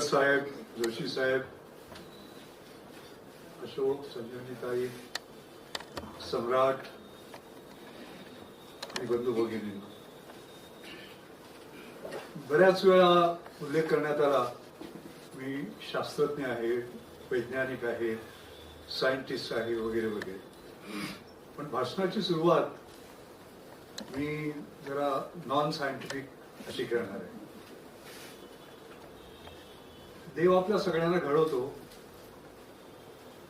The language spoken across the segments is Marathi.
साहेब जोशी साहेब अशोक संजीवनीताई सम्राट आणि बंधू भगिनी बऱ्याच वेळा उल्लेख करण्यात आला मी शास्त्रज्ञ आहे वैज्ञानिक आहे सायंटिस्ट आहे वगैरे वगैरे. पण भाषणाची सुरुवात मी जरा नॉन सायंटिफिक अशी करणार आहे. देव आपल्या सगळ्यांना घडवतो.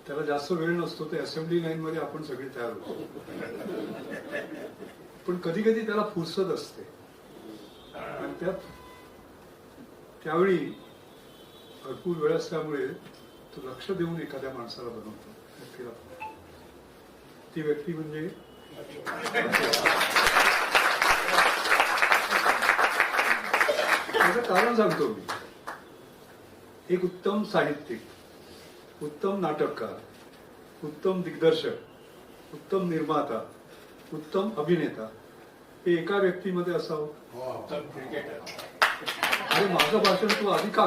त्याला जास्त वेळ नसतो ते असेंब्ली लाईन मध्ये आपण सगळे तयार होतो. पण कधी कधी त्याला फुरसत असते. आणि त्यात त्यावेळी भरपूर वेळ असल्यामुळे तो लक्ष देऊन एखाद्या माणसाला बनवतो व्यक्तीला ती व्यक्ती म्हणजे त्याचं कारण सांगतो मी. एक उत्तम साहित्यिक उत्तम नाटककार उत्तम दिग्दर्शक उत्तम निर्माता उत्तम अभिनेता हे एका व्यक्तीमध्ये असावं? अरे माझं भाषण तू आधी का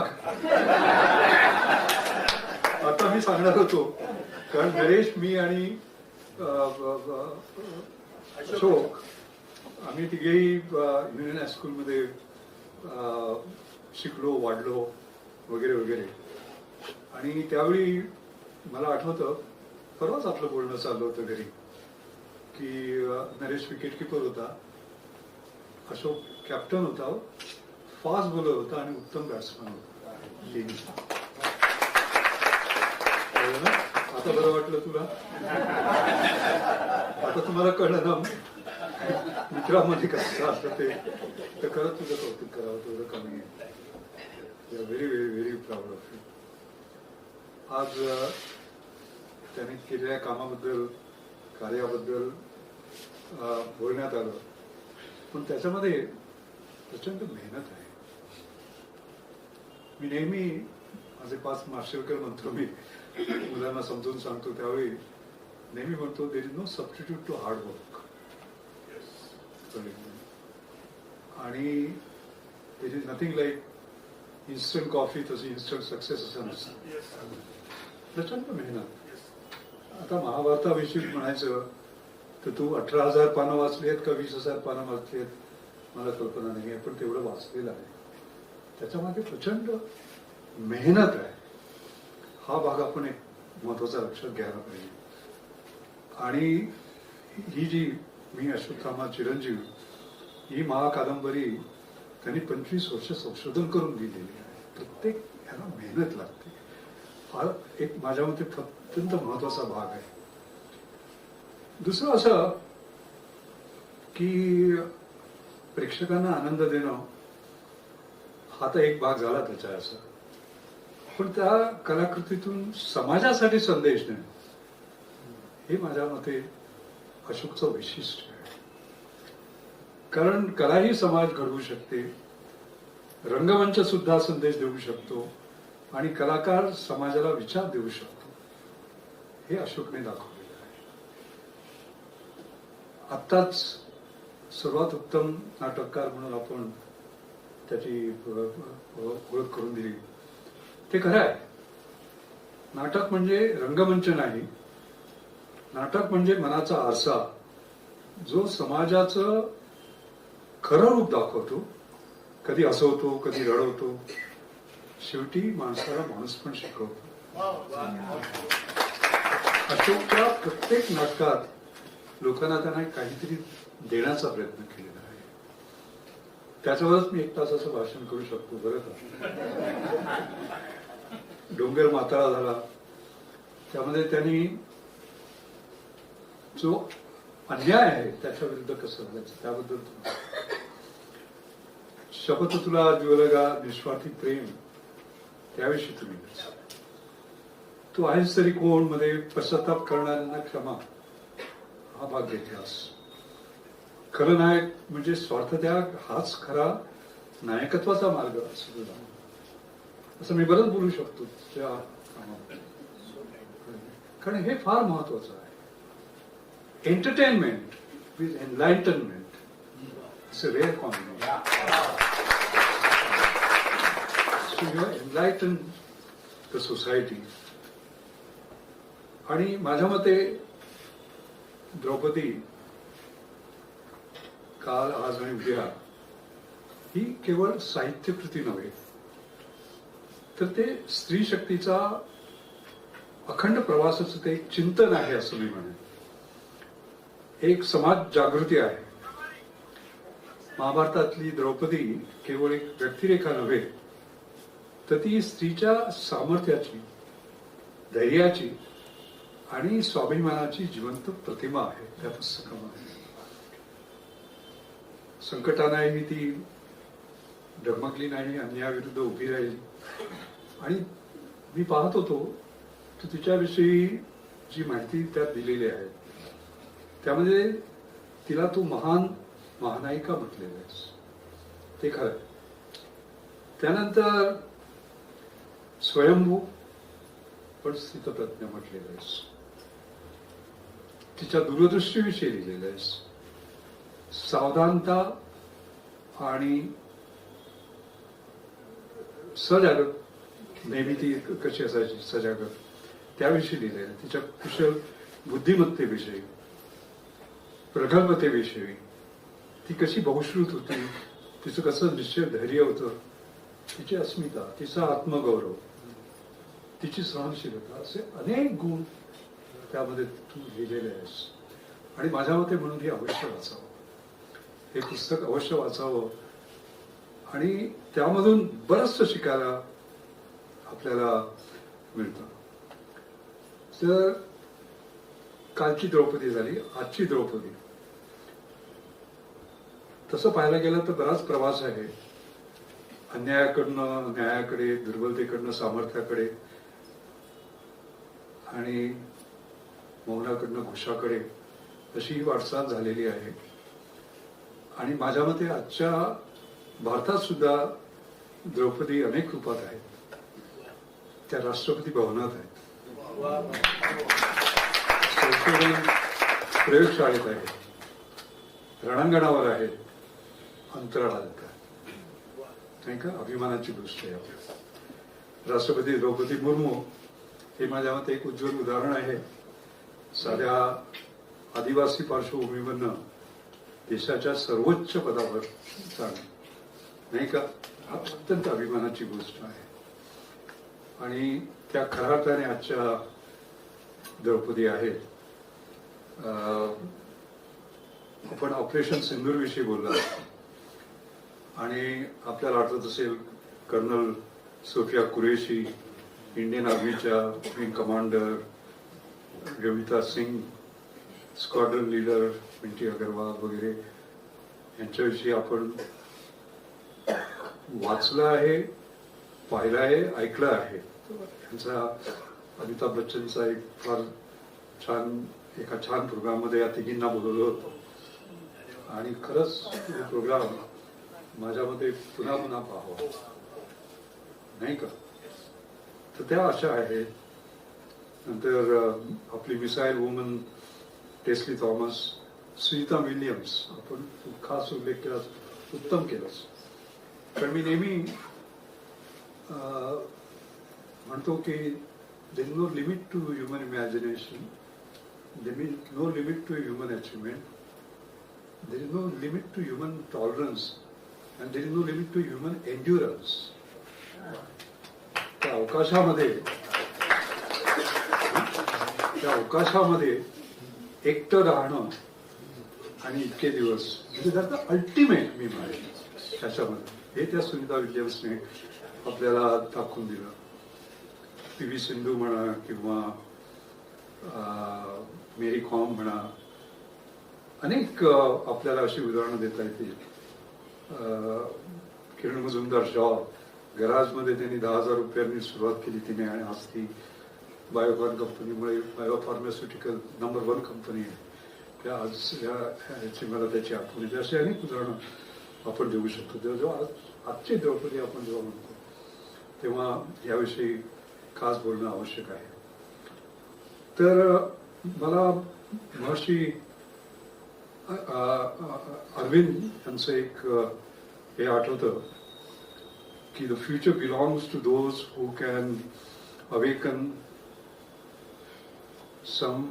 आता मी सांगणार होतो कारण नरेश मी आणि अशोक आम्ही तिघेही युनियन हायस्कूलमध्ये शिकलो वाढलो. वगैरे वगैरे. आणि त्यावेळी मला आठवतं परवाच आपलं बोलणं चाललं होतं घरी की नरेश विकेट किपर होता. अशोक कॅप्टन होता हो. फास्ट बॉलर होता आणि उत्तम बॅट्समॅन होता. ना? आता बरं वाटलं तुला? आता तुम्हाला कळलं ना? मित्रामध्ये कसं असतं ते. तर खरंच तुझं कौतुक करावं तेवढं कमी आहे. Very very very proud of you आज त्यांनी केलेल्या कामाबद्दल कार्याबद्दल बोलण्यात आलं. पण त्याच्यामध्ये प्रचंड मेहनत आहे. मी नेहमी माझे पाच मार्शलकर म्हणतो मी. मुलांना समजून सांगतो त्यावेळी. नेहमी म्हणतो there is no substitute to hard work आणि there is nothing like instant coffee तशी इन्स्टंट सक्सेस असं नसतं प्रचंड मेहनत। आता महाभारताविषयी म्हणायचं तर तू अठरा हजार पानं वाचली आहेत का वीस हजार पानं वाचली आहेत? मला कल्पना नाही आहे पण तेवढं वाचलेलं आहे. त्याच्यामागे प्रचंड मेहनत आहे. हा भाग आपण एक महत्त्वाचा लक्षात घ्यायला पाहिजे. आणि ही जी मी अश्वत्थामा चिरंजीव ही महाकादंबरी त्यांनी पंचवीस वर्ष संशोधन करून लिहिलेली आहे. प्रत्येक ह्याला मेहनत लागते. हा एक माझ्या मते अत्यंत महत्त्वाचा भाग आहे. दुसरं असं की प्रेक्षकांना आनंद देणं हा तर एक भाग झाला त्याचा असा. पण त्या कलाकृतीतून समाजासाठी संदेश देणं हे माझ्या मते अशोकचं वैशिष्ट्य. कारण कला ही समाज घडवू शकते. रंगमंच सुद्धा संदेश देऊ शकतो आणि कलाकार समाजाला विचार देऊ शकतो. हे अशोकने दाखवलेलं आहे. आत्ताच सर्वात उत्तम नाटककार म्हणून आपण त्याची ओळख करून दिली. ते खरं आहे. नाटक म्हणजे रंगमंच नाही. नाटक म्हणजे मनाचा आरसा. जो समाजाचं खरं रूप दाखवतो. कधी हसवतो कधी रडवतो. शेवटी माणसाला माणूस पण शिकवतो. अशोकच्या प्रत्येक नाटकात लोकांना त्यांना काहीतरी देण्याचा प्रयत्न केलेला आहे. त्याच्यावरच मी एक तासाचं भाषण करू शकतो बरं का? डोंगर माताळा झाला. त्यामध्ये त्यांनी जो अन्याय आहे त्याच्या विरुद्ध कसं लढायचं त्याबद्दल शपथ तुला ज्वलगा निस्वार्थी प्रेम त्याविषयी तुम्ही तू आहेस तरी कोणमध्ये पश्चाताप करणाऱ्यांना क्षमा हा भाग इतिहास. खरं नायक म्हणजे स्वार्थत्याग हाच खरा नायकत्वाचा मार्ग असं असं मी बरंच बोलू शकतो त्या कारण हे फार महत्वाचं आहे. Entertainment with enlightenment it's a rare combination So you enlightened the society आणि माझ्या मते द्रौपदी काल आज आणि उद्या ही केवळ साहित्यकृती नव्हे तर ते स्त्री शक्तीचा अखंड प्रवासाचं ते एक चिंतन आहे असं मी म्हणेन. एक समाज जागृती आहे. महाभारतातली द्रौपदी केवळ एक व्यक्तिरेखा नव्हे तर ती स्त्रीच्या सामर्थ्याची धैर्याची आणि स्वाभिमानाची जिवंत प्रतिमा आहे. त्या पुस्तकामध्ये. संकटानाही ती डगमगली नाही अन्यायाविरुद्ध उभी राहिली. आणि मी पाहत होतो तर तिच्याविषयी जी माहिती त्यात दिलेली आहे त्यामध्ये तिला तू महान महानायिका म्हटलेलं आहेस ते खरं त्यानंतर स्वयंभू पण स्थितप्रज्ञ म्हटलेलं आहेस. तिच्या दूरदृष्टीविषयी लिहिलेलं आहेस. सावधानता आणि सजागत नेहमी ती कशी असायची? सजागत. त्याविषयी लिहिलेलं तिच्या कुशल बुद्धिमत्तेविषयी प्रगल्भतेविषयी ती कशी बहुश्रुत होती? तिचं कसं निश्चय धैर्य होतं? तिची अस्मिता तिचा आत्मगौरव तिची सहनशीलता असे अनेक गुण त्यामध्ये तू लिहिलेले आहेस. आणि माझ्या मते म्हणून हे अवश्य वाचावं. हे पुस्तक अवश्य वाचावं. आणि त्यामधून बरंचसं शिकायला आपल्याला मिळतं. तर कालची द्रौपदी झाली आजची द्रौपदी. तसं पाहायला गेलं तर बराच प्रवास आहे. अन्यायाकडनं न्यायाकडे दुर्बलतेकडनं सामर्थ्याकडे. आणि मौनाकडनं घोषाकडे अशी ही वाटचाल झालेली आहे. आणि माझ्या मते आजच्या भारतात सुद्धा द्रौपदी अनेक रूपात आहेत. त्या राष्ट्रपती भवनात आहेत. संशोधन प्रयोगशाळेत आहेत. रणांगणावर आहेत. अंतराळात आहेत. नाही का? अभिमानाची गोष्ट आहे आपल्या राष्ट्रपती द्रौपदी मुर्मू हे माझ्या मते एक उज्ज्वल उदाहरण आहे. साध्या आदिवासी पार्श्वभूमीवरनं देशाच्या सर्वोच्च पदावर जाणं नाही का? अत्यंत अभिमानाची गोष्ट आहे. आणि त्या खऱ्या अर्थाने आजच्या द्रौपदी आहेत अं, आपण ऑपरेशन सिंदूर विषयी बोलला. आणि आपल्याला आठवत असेल कर्नल सोफिया कुरेशी इंडियन आर्मीच्या wing commander Ravita Singh squadron leader Pinti Agarwal वगैरे यांच्याविषयी आपण वाचलं आहे पाहिलं आहे ऐकलं आहे. यांचा अमिताभ बच्चनचा एक फार छान एका छान प्रोग्राममध्ये या तिघींना बोलवलं होतं. आणि खरंच हे प्रोग्राम माझ्या मते पुन्हा पुन्हा पाहावा. नाही का? तर त्या अशा आहेत नंतर आपली missile woman Tessy Thomas Sunita Williams आपण खास उल्लेख केला उत्तम केलास कारण मी नेहमी म्हणतो की there no limit to human imagination limit no limit to human achievement there is no limit to human tolerance and there is no limit to human endurance त्या अवकाशामध्ये त्या अवकाशामध्ये एकटं राहणं आणि इतके दिवस म्हणजे त्याचं अल्टिमेट मी म्हणेन त्याच्यामध्ये. हे त्या सुनीता विल्यम्सने आपल्याला दाखवून दिलं. पी व्ही सिंधू म्हणा किंवा अं, मेरी कॉम म्हणा अनेक आपल्याला अशी उदाहरणं देता येतील. अं, किरण मजुमदार शॉ गराजमध्ये त्यांनी दहा हजार रुपयांनी सुरुवात केली तिने आणि आज ती बायोकॉन कंपनीमुळे बायोफार्मास्युटिकल नंबर वन कंपनी आहे. त्या आज या ह्याची मला त्याची आठवण येते. अशी अनेक उदाहरणं आपण देऊ शकतो. तेव्हा जेव्हा आज आजची द्रौपदी आपण जेव्हा म्हणतो तेव्हा याविषयी खास बोलणं आवश्यक आहे. तर मला महर्षी अरविंद यांचं एक हे आठवतं. की the future belongs to those who can awaken some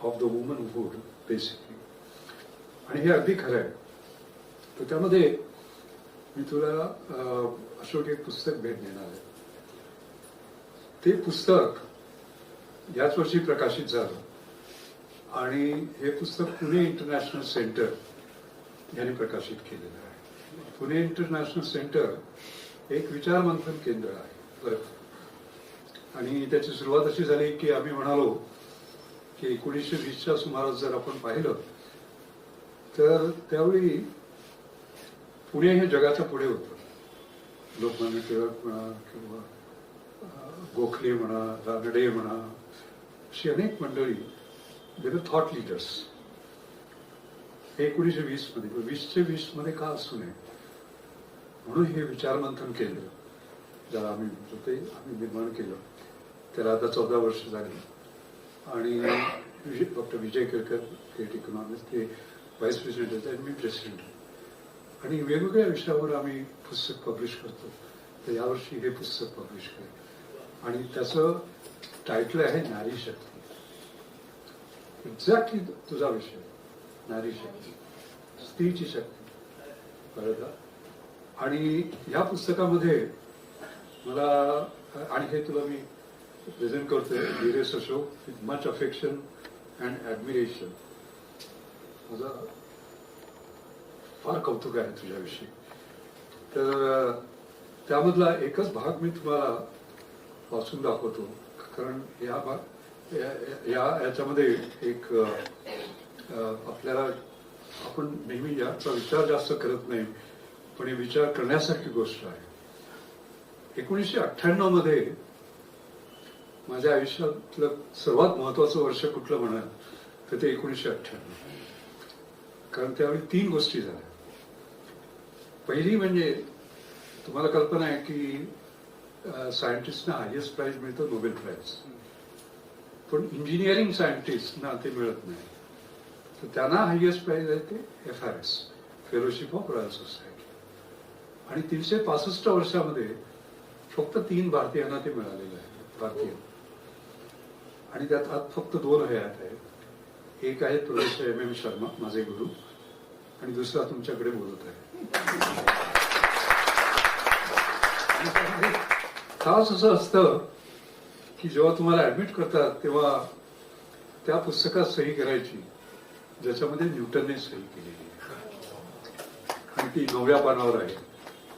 of the womanhood basically आणि हे अगदी खरं आहे तर त्यामध्ये मी तुला अशोक एक पुस्तक भेट देणार आहे. ते पुस्तक याच वर्षी प्रकाशित झालं. आणि हे पुस्तक पुणे इंटरनॅशनल सेंटर यांनी प्रकाशित केलेलं आहे. पुणे इंटरनॅशनल सेंटर एक विचार मंथन केंद्र आहे. आणि त्याची सुरुवात अशी झाली की आम्ही म्हणालो की एकोणीसशे वीसच्या सुमारास जर आपण पाहिलं तर त्यावेळी पुणे हे जगाच्या पुढे होतं. लोकमान्य टिळक म्हणा किंवा गोखले म्हणा रानडे म्हणा अशी अनेक मंडळी देवर थॉट लिडर्स एकोणीसशे वीसमध्ये वीसशे वीसमध्ये का असू नये म्हणून हे विचारमंथन केलं. ज्याला आम्ही म्हणतो ते आम्ही निर्माण केलं. त्याला आता चौदा वर्ष झाली. आणि Vijay doctor Vijay Kelkar head economist ते व्हाईस प्रेसिडेंट आहेत आणि मी प्रेसिडेंट आहे. आणि वेगवेगळ्या विषयावर आम्ही पुस्तक पब्लिश करतो. तर यावर्षी हे पुस्तक पब्लिश केलं आणि त्याचं टायटल आहे नारी शक्ती. एक्झॅक्टली तुझा विषय. नारी शक्ती. स्त्रीची शक्ती. कळलं का? आणि या पुस्तकामध्ये मला आणि हे तुला मी प्रेझेंट करतोय डिरेस Ashok with much affection and admiration माझा फार कौतुक आहे तुझ्याविषयी. तर त्यामधला एकच भाग मी तुम्हाला वाचून दाखवतो. कारण या भाग या याच्यामध्ये एक आपल्याला आपण नेहमी याचा विचार जास्त करत नाही. पण हे विचार करण्यासारखी गोष्ट आहे. एकोणीसशे अठ्ठ्याण्णवमध्ये माझ्या आयुष्यातलं सर्वात महत्वाचं वर्ष कुठलं म्हणाल तर ते एकोणीसशे अठ्ठ्याण्णव. कारण त्यावेळी तीन गोष्टी झाल्या. पहिली म्हणजे तुम्हाला कल्पना आहे की सायंटिस्टना हायेस्ट प्राइज मिळतं नोबेल प्राइज पण इंजिनिअरिंग सायंटिस्टना ते मिळत नाही. तर त्यांना हायेस्ट प्राइज आहे ते F R S fellowship of royal society आणि तीनशे पासष्ट वर्षामध्ये फक्त तीन भारतीयांना ते मिळालेलं आहे भारतीय. आणि त्यात आत फक्त दोन हयात आहेत. एक आहे प्रोफेसर एम एम शर्मा माझे गुरु. आणि दुसरा तुमच्याकडे बोलत आहे. खास असं असतं की जेव्हा तुम्हाला ऍडमिट करतात तेव्हा त्या पुस्तकात सही करायची ज्याच्यामध्ये न्यूटनने सही केलेली आहे. आणि ती नवव्या पानावर आहे.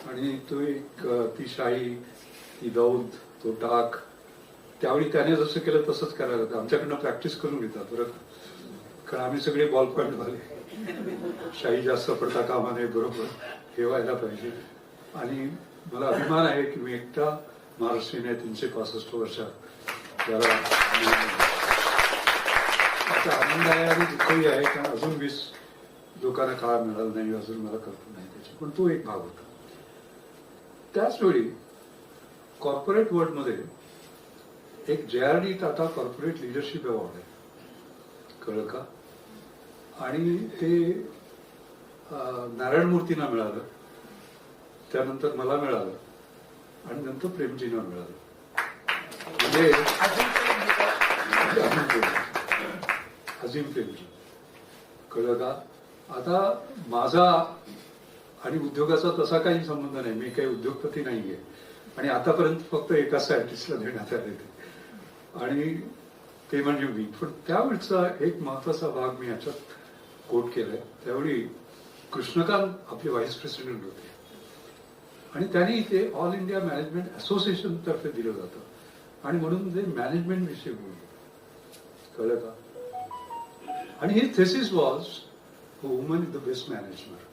आणि तो एक ती शाही ती दौद तो टाक त्यावेळी त्याने जसं केलं तसंच करायला होतं आमच्याकडनं प्रॅक्टिस करून घेतात बरं कारण आम्ही सगळे बॉल पॉईंट झाले. शाही जास्त पडता कामा नये बरोबर. व्हायला पाहिजे. आणि मला अभिमान आहे की मी एकटा महाराष्ट्रीयन तीनशे पासष्ट वर्षात. त्याला आता आनंद आहे आणि दुःखही आहे. कारण अजून वीस लोकांना काळ मिळाला नाही अजून मला कल्पना नाही त्याची. पण तो एक भाग होता. त्याचवेळी कॉर्पोरेट वर्ल्डमध्ये एक J R D Tata corporate leadership award आहे. कळलं का? आणि ते अं, नारायण मूर्तींना मिळालं. त्यानंतर मला मिळालं. आणि नंतर प्रेमजींना मिळालं. म्हणजे. अजिम प्रेमजी. कळलं का? आता माझा आणि उद्योगाचा तसा काही संबंध नाही. मी काही उद्योगपती नाही आहे आणि आतापर्यंत फक्त एका सायंटिस्टला देण्यात आले ते आणि ते म्हणजे मी. पण त्यावेळचा एक महत्त्वाचा भाग मी याच्यात कोट केलाय. त्यावेळी कृष्णकांत आपले व्हाईस प्रेसिडेंट होते. आणि त्यांनी ते ऑल इंडिया मॅनेजमेंट असोसिएशन तर्फे दिलं जातं. आणि म्हणून ते मॅनेजमेंट विषयी बोलले. कळलं का? आणि हे thesis was woman is the best management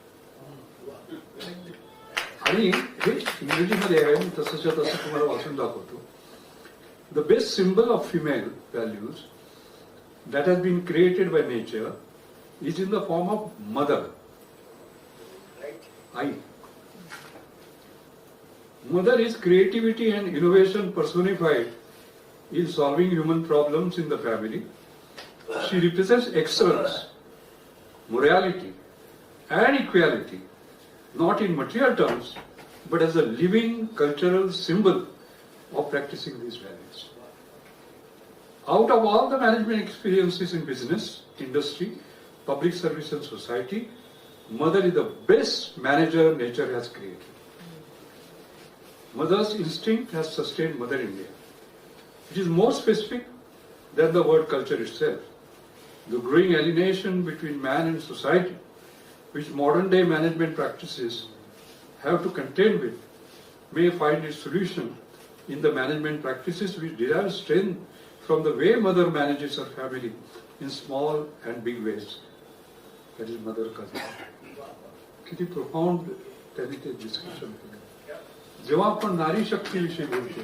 आणि हे इंग्रजीमध्ये आहे मी तसंच्या तसं तुम्हाला वाचून दाखवतो the best symbol of female values that has been created by nature is in the form of mother. I. Mother is creativity and innovation personified in solving human problems in the family. She represents excellence, morality, and equality, not in material terms, but as a living cultural symbol of practicing these values. Out of all the management experiences in business, industry, public service, and society, mother is the best manager nature has created. Mother's instinct has sustained Mother India. It is more specific than the word culture itself. The growing alienation between man and society, which modern day management practices have to contend with, may find its solution in the management practices which derive strength from the way mother manages her family in small and big ways. That is mother culture. किती प्रोफाऊंड त्यांनी ते डिस्कशन केलं जेव्हा आपण नारी शक्तीविषयी बोलतो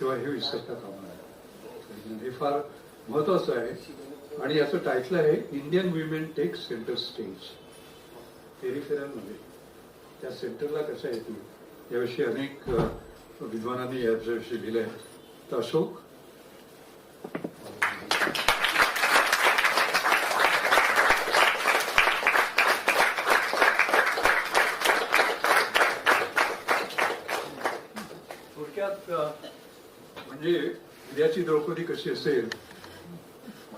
तेव्हा हे विसरता कामा हे फार महत्वाचं आहे आणि याचं टायटल आहे Indian women take centre stage peripheral त्या सेंटरला कशा येतील याविषयी अनेक विद्वानांनी याच्याविषयी लिहिलं आहे तर अशोक? थोडक्यात म्हणजे उद्याची द्रौपदी कशी असेल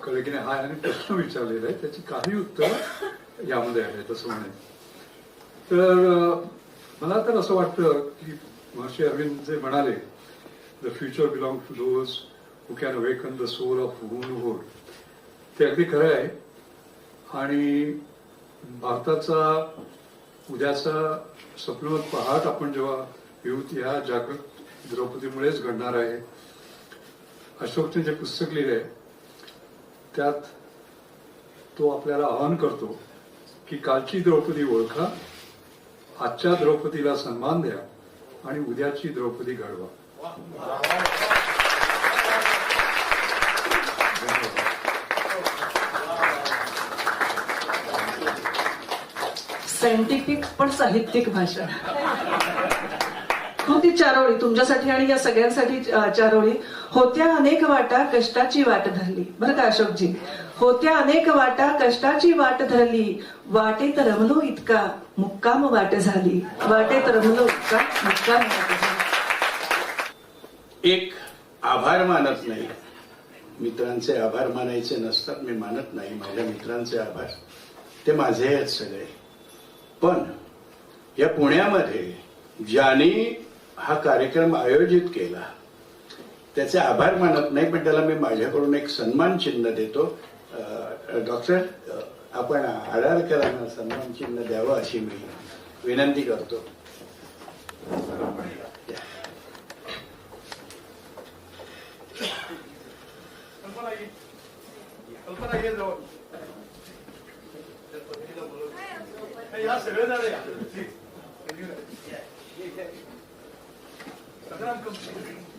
कळलं की नाही हा आणि प्रश्न विचारलेला आहे. त्याची काही उत्तर यामध्ये आहेत असं म्हणे तर मला तर असं वाटतं की महर्षी अरविंद जे म्हणाले the future belong to those who can awaken the soul of hood ते अगदी खरं आहे. आणि भारताचा उद्याचा स्वप्नवत पहाट आपण जेव्हा युथ या जागृत द्रौपदीमुळेच घडणार आहे. अशोकने जे पुस्तक लिहिले आहे त्यात तो आपल्याला आवाहन करतो की कालची द्रौपदी ओळखा आजच्या द्रौपदीला सन्मान द्या आणि उद्याची द्रौपदी घडवा. सायंटिफिक पण साहित्यिक भाषा. हो ती चारोळी तुमच्यासाठी आणि या सगळ्यांसाठी चारोळी. होत्या अनेक वाटा कष्टाची वाट धरली. बरं का अशोकजी? होत्या अनेक वाटा कष्टाची वाट धरली. वाटेत रमलो इतका मुक्काम वाट झाली. वाटेत रमलो इतका मुक्काम वाट झाली. एक आभार मानत नाही. मित्रांचे आभार मानायचे नसतात मी मानत नाही. माझ्या मित्रांचे आभार ते माझे आहेत सगळे. पण या पुण्यामध्ये ज्यांनी हा कार्यक्रम आयोजित केला त्याचे आभार मानत नाही पण त्याला मी माझ्याकडून एक सन्मान चिन्ह देतो. डॉक्टर आपण आडारकरांना सन्मान चिन्ह द्यावं अशी मी विनंती करतो.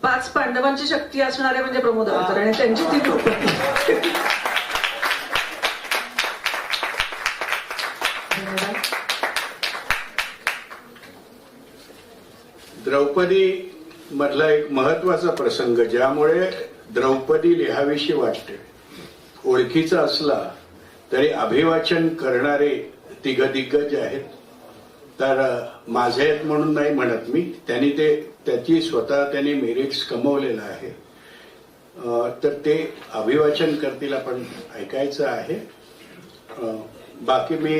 पाच पांडवांची शक्ती असणारे म्हणजे प्रमोद आणि त्यांची ती द्रौपदी मधला एक महत्त्वाचा प्रसंग ज्यामुळे द्रौपदी लिहावीशी वाटते. ओळखीचा असला तरी अभिवाचन करणारे तिघ दिग्गज आहेत. तर माझे आहेत म्हणून नाही म्हणत मी. त्यांनी ते त्याची स्वतः त्यांनी मेरिट्स कमवलेलं आहे. तर ते अभिवाचन करतील आपण ऐकायचं आहे. बाकी मी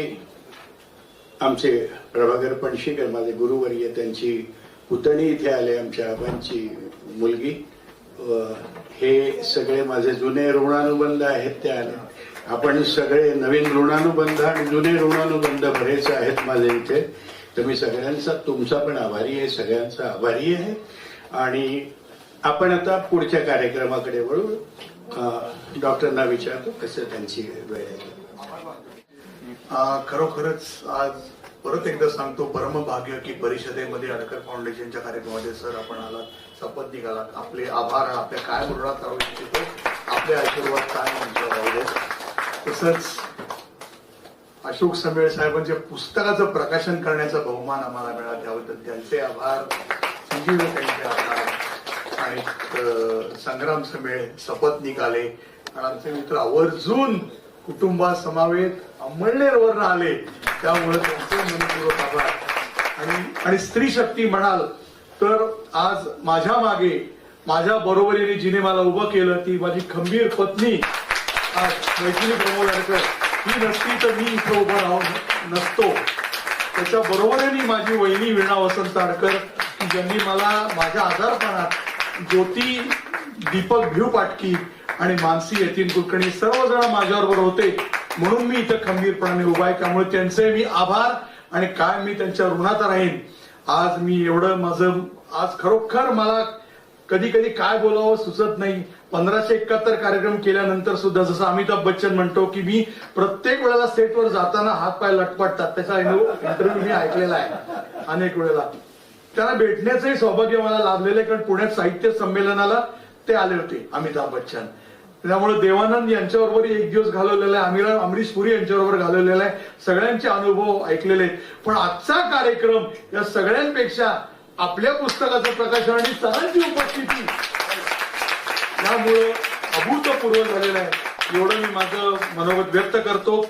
आमचे प्रभाकर पणशीकर माझे गुरुवर्य त्यांची पुतणी इथे आले आमच्या आबांची मुलगी. हे सगळे माझे जुने ऋणानुबंध आहेत ते आले. आपण सगळे नवीन ऋणानुबंध आणि जुने ऋणानुबंध बरेच आहेत माझे इथे. तर मी सगळ्यांचा तुमचा पण आभारी आहे सगळ्यांचा आभारी आहे. आणि आपण आता पुढच्या कार्यक्रमाकडे वळू डॉक्टरना विचारतो कसं त्यांची वेळ आहे. खरोखरच आज परत एकदा सांगतो परमभाग्य की परिषदेमध्ये अडकर फाउंडेशनच्या कार्यक्रमामध्ये सर आपण आलात शपथ निघालात. आपले आभार आपल्या काय ऋणात राहू इच्छितो आपले आशीर्वाद काय म्हणतो राहू देत तसंच अशोक समेळ साहेबांच्या पुस्तकाचं प्रकाशन करण्याचा बहुमान आम्हाला मिळाला. त्याबद्दल त्यांचे आभार संजीव त्यांचे आभार. आणि संग्राम समेळ शपथ निघाले. आणि आमचे मित्र आवर्जून कुटुंबासमावेत अंमळनेरवर आले त्यामुळे त्यांचे मनपूर्वक आभार. आणि आणि स्त्री शक्ती म्हणाल तर आज माझ्या मागे माझ्या बरोबरीने जिने मला उभं केलं ती माझी खंबीर पत्नी आज मैथिली प्रमोदकर ही नसती तर मी इथं उभं राहून नसतो. त्याच्या बरोबरीने माझी वहिनी वीणा वसंत आडकर ज्यांनी मला माझ्या आजारपणात ज्योती दीपक भिव पाटकी आणि मानसी यतीन कुलकर्णी सर्वजण माझ्याबरोबर होते. म्हणून मी इथं खंबीरपणाने उभा आहे. त्यामुळे त्यांचे मी आभार आणि काय मी त्यांच्या ऋणात राहीन आज मी एवढं माझं आज खरोखर मला कधी कधी काय बोलावं सुचत नाही. पंधराशे एकाहत्तर कार्यक्रम केल्यानंतर सुद्धा जसं अमिताभ बच्चन म्हणतो की मी प्रत्येक वेळेला सेटवर जाताना हात पाय लटपटतात. त्याचा इंटरव्ह्यू मी ऐकलेला आहे अनेक वेळेला. त्यांना भेटण्याचंही सौभाग्य मला लाभलेलं आहे कारण पुण्यात साहित्य संमेलनाला ते आले होते अमिताभ बच्चन. त्यामुळे देवानंद यांच्याबरोबर एक दिवस घालवलेला आहे. आमिर अमरीश पुरी यांच्याबरोबर घालवलेला आहे. सगळ्यांचे अनुभव ऐकलेले पण आजचा कार्यक्रम या सगळ्यांपेक्षा आपल्या पुस्तकाचं प्रकाशन आणि सरांची उपस्थिती यामुळं अभूतपूर्व झालेला आहे. एवढं मी माझं मनोगत व्यक्त करतो.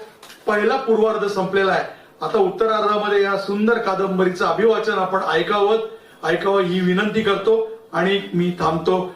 पहिला पूर्वार्ध संपलेला आहे. आता उत्तरार्धामध्ये या सुंदर कादंबरीचं अभिवाचन आपण ऐकावं. ऐकावं ही विनंती करतो आणि मी थांबतो.